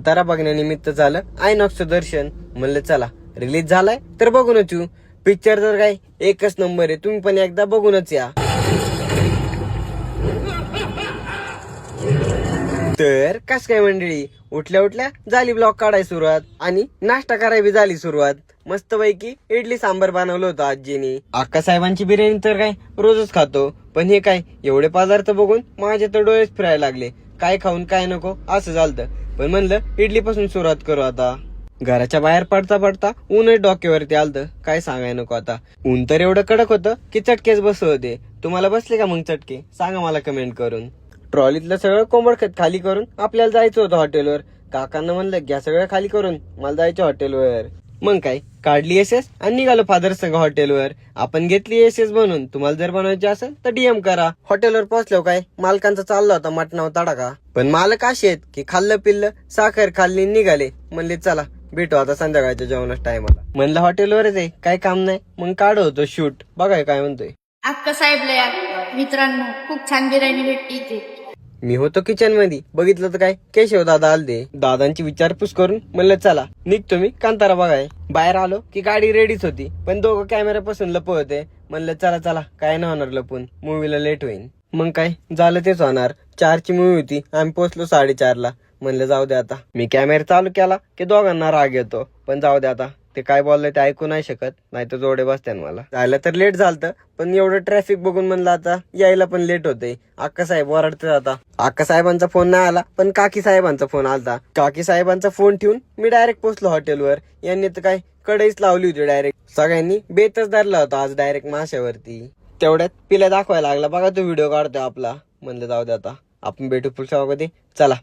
तारा बघण्यानिमित्त झालं आयनॉक्सचं दर्शन. म्हणलं चला रिलीज झालाय तर बघूनच येऊ. पिक्चर तर काय एकच नंबर आहे तुम्ही पण एकदा बघूनच या. तर कस काय मंडळी उठल्या उठल्या झाली ब्लॉग काढाय सुरुवात आणि नाश्ता करायला बी झाली सुरुवात. मस्त पैकी इडली सांबर बनवलं होतं आजीनी. अक्का साहेबांची बिर्याणी तर काय रोजच खातो. पण हे काय एवढे पदार्थ बघून माझे तर डोळेच फिरायला लागले. काय खाऊन काय नको असं झालं पण म्हणलं इडली पासून सुरुवात करू आता. घराच्या बाहेर पडता पडता ऊनच डोक्यावरती आलतं. काय सांगाय नको आता. ऊन तर एवढं कडक होतं की चटकेच बस होते तुम्हाला बसले का मग चटके? सांगा मला कमेंट करून. ट्रॉलीतलं सगळं कोंबड खत खाली करून आपल्याला जायचं होतं हॉटेलवर काकांना म्हणलं घ्या सगळं खाली करून. मला जायचं हॉटेलवर मग काय? काढली एस एस आणि निघालो फादर संघ हॉटेलवर आपण घेतली एस एस बनवून तुम्हाला जर बनवायची असेल तर डीएम करा. हॉटेलवर पोहोचलो काय? मालकांचा चालला होता मटणावर तडाका पण मालक असे आहेत की खाल्लं पिल्लं साखर खाल्ली निघाले. म्हणले चला भेटू आता संध्याकाळच्या जेवणाच टायमाला म्हणलं हॉटेलवरच आहे. काय काम नाही. मग काढू होतो शूट बघाय काय म्हणतोय. अक्का साहेब मित्रांनो खूप छान बिर्याणी भेटली मी होतो किचनमध्ये बघितलं तर काय? केशव दादा आलते. दादांची विचारपूस करून म्हणलं चला निघतो मी. कांतारा बघाय. बाहेर आलो की गाडी रेडीच होती. पण दोघं कॅमेऱ्यापासून लप होते. म्हणलं चला चला काय नाही होणार लपून. मूवीला लेट होईल मग काय? झालं तेच होणार. चारची मूवी होती. आम्ही पोहोचलो साडेचारला. म्हणलं जाऊ दे आता. मी कॅमेरा चालू केला की दोघांना राग येतो. पण जाऊ दे आता. ते काय बोललंय ते ऐकू नाही शकत नाही तर जोडे बसत्यान मला. जायला तर लेट झालं पण एवढं ट्रॅफिक बघून म्हणलं आता यायला पण लेट होते अक्का साहेब ओरडते आता. अक्का साहेबांचा फोन नाही आला पण काकी साहेबांचा फोन आलता. काकी साहेबांचा फोन ठेवून मी डायरेक्ट पोहोचलो हॉटेलवर यांनी तर काय कढईच लावली होती डायरेक्ट सगळ्यांनी बेतच धरला होता आज डायरेक्ट माशावरती तेवढ्यात पिला दाखवायला लागला बघा तो व्हिडिओ काढतोय आपला. म्हणलं जाऊ दे आता. आपण भेटू पुढच्या कधी चला.